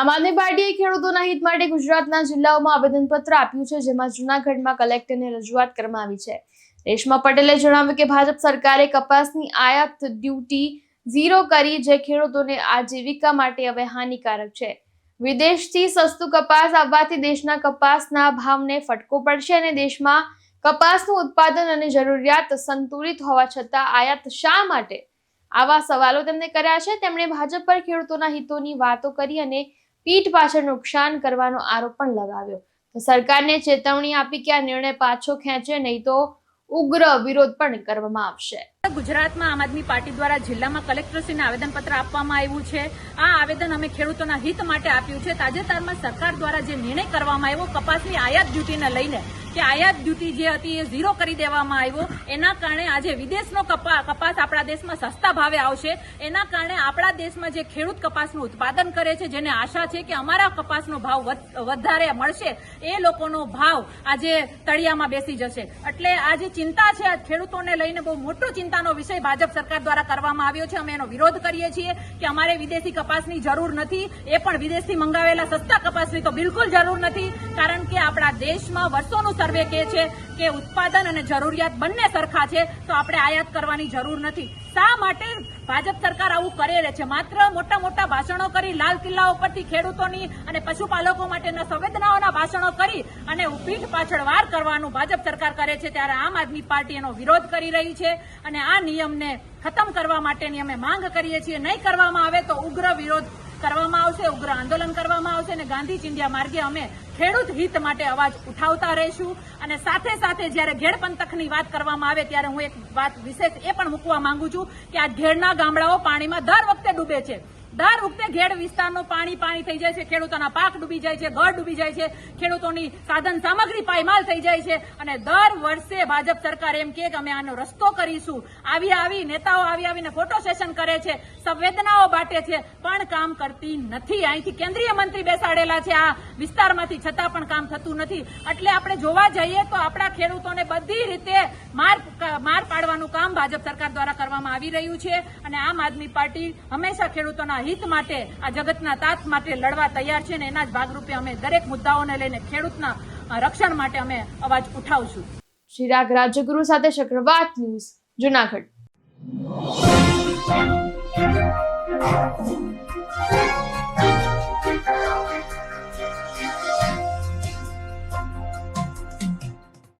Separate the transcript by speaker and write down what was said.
Speaker 1: આમ આદમી પાર્ટીએ ખેડૂતોના હિત માટે ગુજરાતના જિલ્લાઓમાં આવેદનપત્ર આપ્યું છે, જેમાં જૂનાગઢમાં કલેક્ટરને રજૂઆત કરવામાં આવી છે. રેશમા પટેલે જણાવ્યું કે ભાજપ સરકારે કપાસની આયાત ડ્યુટી ઝીરો કરી, જે ખેડૂતોને આજીવિકા માટે હવે હાનિકારક છે. વિદેશથી સસ્તું કપાસ આવવાથી દેશના કપાસના ભાવને ફટકો પડશે અને દેશમાં કપાસનું ઉત્પાદન અને જરૂરિયાત સંતુલિત હોવા છતાં આયાત શા માટે? આવા સવાલો તેમણે કર્યા છે. તેમણે ભાજપ પર ખેડૂતોના હિતોની વાતો કરી અને પીઠ પાછળ નુકસાન કરવાનો આરોપ પણ લગાવ્યો. તો સરકારને ચેતવણી આપી કે આ નિર્ણય પાછો ખેંચે, નહીં તો ઉગ્ર વિરોધ પણ કરવામાં આવશે.
Speaker 2: ગુજરાતમાં આમ આદમી પાર્ટી દ્વારા જિલ્લામાં કલેક્ટરશ્રીને આવેદનપત્ર આપવામાં આવ્યું છે. આ આવેદન અમે ખેડૂતોના હિત માટે આપ્યું છે. તાજેતરમાં સરકાર દ્વારા જે નિર્ણય કરવામાં આવ્યો, કપાસની આયાત ડ્યુટીને લઈને કે આયાત ડ્યુટી જે હતી એ ઝીરો કરી દેવામાં આવ્યો. એના કારણે આજે વિદેશનો કપા- કપાસ આપણા દેશમાં સસ્તા ભાવે આવશે. એના કારણે આપણા દેશમાં જે ખેડૂત કપાસનું ઉત્પાદન કરે છે, જેને આશા છે કે અમારા કપાસનો ભાવ વધ- વધારે મળશે, એ લોકોનો ભાવ આજે તળિયામાં બેસી જશે. એટલે આ જે ચિંતા છે ખેડૂતોને લઈને બહુ મોટો ચિંતાનો વિષય ભાજપ સરકાર દ્વારા કરવામાં આવ્યો છે. અમે એનો વિરોધ કરીએ છીએ કે અમારે વિદેશી કપાસની જરૂર નથી. એ પણ વિદેશથી મંગાવેલા સસ્તા કપાસની તો બિલકુલ જરૂર નથી. કારણ કે આપણા દેશમાં વર્ષોનું સર્વે કહે છે કે ઉત્પાદન અને જરૂરિયાત બંને સરખા છે, તો આપણે આયાત કરવાની જરૂર નથી. શા માટે ભાજપ સરકાર આવું કરે છે? માત્ર મોટા મોટા ભાષણો કરી, લાલ કિલ્લા ઉપરથી ખેડૂતોની અને પશુપાલકો માટેના સંવેદનાઓના ભાષણો કરી અને પીઠ પાછળ વાર કરવાનું ભાજપ સરકાર કરે છે, ત્યારે આમ આદમી પાર્ટી એનો વિરોધ કરી રહી છે અને આ નિયમને ખતમ કરવા માટેની અમે માંગ કરીએ છીએ. નહીં કરવામાં આવે તો ઉગ્ર વિરોધ કરવામાં આવશે, ઉગ્ર આંદોલન કરવામાં આવશે અને ગાંધી ચિંધ્યા માર્ગે અમે ખેડૂત હિત માટે અવાજ ઉઠાવતા રહીશું. અને સાથે સાથે જ્યારે ઘેડ પંથકની વાત કરવામાં આવે ત્યારે હું એક વાત વિશેષ એ પણ મૂકવા માંગુ છું કે આ ઘેડના ગામડાઓ પાણીમાં દર વખતે ડૂબે છે. દર વખતે ઘેડ વિસ્તારનું પાણી પાણી થઈ જાય છે, ખેડૂતોના પાક ડૂબી જાય છે, ઘર ડૂબી જાય છે, ખેડૂતોની સાધન સામગ્રી પાયમાલ થઈ જાય છે અને દર વર્ષે ભાજપ સરકાર એમ કે અમે આનો રસ્તો કરીશું. આવી આવી નેતાઓ આવી આવીને ફોટો સેશન કરે છે, સંવેદનાઓ બાટે છે, પણ કામ કરતી નથી. અહીંથી કેન્દ્રીય મંત્રી બેસાડેલા છે આ વિસ્તારમાંથી, છતાં પણ કામ થતું નથી. એટલે આપણે જોવા જઈએ તો આપણા ખેડૂતોને બધી રીતે માર માર પાડવાનું કામ ભાજપ સરકાર દ્વારા કરવામાં આવી રહ્યું છે અને આમ આદમી પાર્ટી હંમેશા ખેડૂતોના હિત માટે, આ જગતના તાત માટે લડવા તૈયાર છે અને એના જ ભાગરૂપે અમે દરેક મુદ્દાઓને લઈને ખેડૂતના રક્ષણ માટે અમે અવાજ ઉઠાવશું.
Speaker 1: શ્રીરાગ રાજગુરુ સાથે ચક્રવાત ન્યૂઝ, જુનાગઢ.